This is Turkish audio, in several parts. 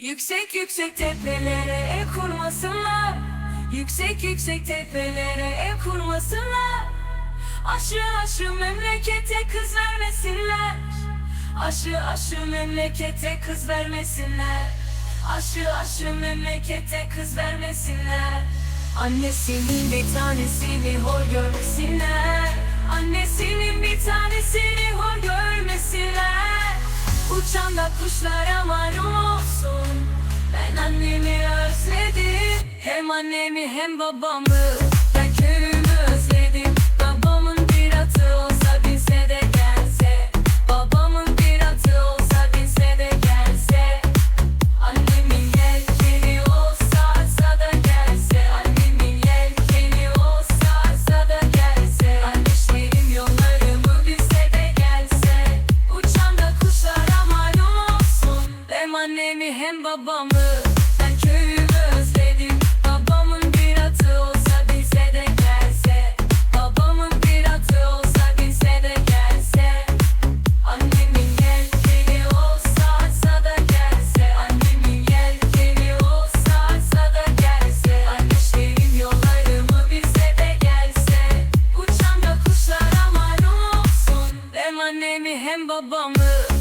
Yüksek yüksek tepelere ev kurmasınlar. Yüksek yüksek tepelere ev kurmasınlar. Aşı aşı memlekete kız vermesinler. Aşı aşı memlekete kız vermesinler. Aşı aşı memlekete kız vermesinler. Annesinin bir tanesini hor görmesinler Da kuşlara malum olsun. Ben annemi özledim. Hem annemi hem babamı. Ben köyümü babamı. Ben köyümü özledim Babamın bir atı olsa bize de gelse. Babamın bir atı olsa bize de gelse. Annemin yelkeni olsa asa da gelse. Annemin yelkeni olsa asa da gelse. Kardeşlerim yollarımı bize de gelse. Uçan da kuşlara malum olsun. Hem annemi hem babamı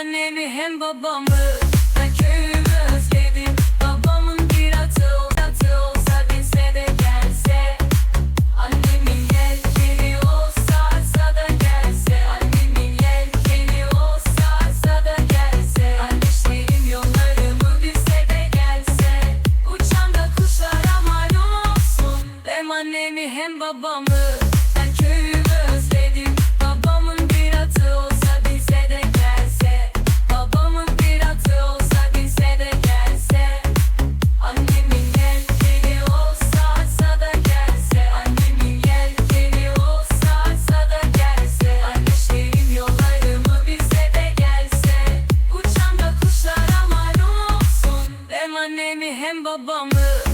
annemi hem babamı Ben köyümü özledim. Babamın bir atı, ol- atı olsa binse de gelse Annemin yelkeni olsa asa da gelse Annemin yelkeni olsa asa da gelse Kardeşlerim yollarımı bize de gelse Uçan da kuşlara malum olsun. Hem annemi hem babamı hem babamı